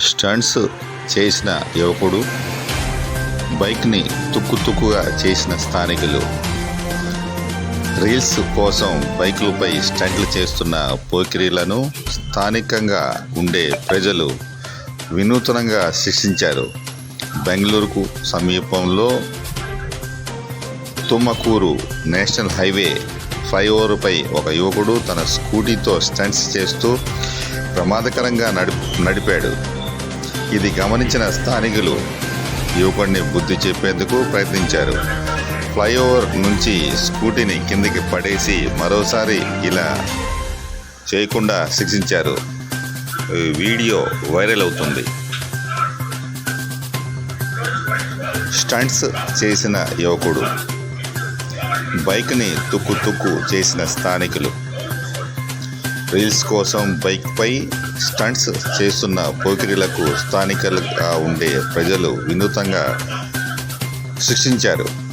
Stunts చేసిన యువకుడు బైక్ని తుక్కు తుక్కుగా చేసిన స్థానికులు. రీల్స్ కోసం బైకులపై స్టంట్లు చేస్తున్న పోకిరీలను స్థానికంగా ఉండే ప్రజలు వినూతనంగా శిక్షించారు. బెంగళూరుకు సమీపంలో తుమ్మకూరు నేషనల్ హైవే ఫ్లైఓవర్పై ఒక యువకుడు తన స్కూటీతో స్టంట్స్ చేస్తూ ప్రమాదకరంగా నడి నడిపాడు. ఇది గమనించిన స్థానికులు యువకుడిని బుద్ధి చెప్పేందుకు ప్రయత్నించారు. ఫ్లైఓవర్ నుంచి స్కూటీని కిందికి పడేసి మరోసారి ఇలా చేయకుండా శిక్షించారు. ఈ వీడియో వైరల్ అవుతుంది. స్టంట్స్ చేసిన యువకుడు బైక్ని తుక్కు తుక్కు చేసిన స్థానికులు. రీల్స్ కోసం బైక్పై స్టంట్స్ చేస్తున్న పోకిరీలకు స్థానికులుగా ఉండే ప్రజలు వినూతంగా శిక్షించారు.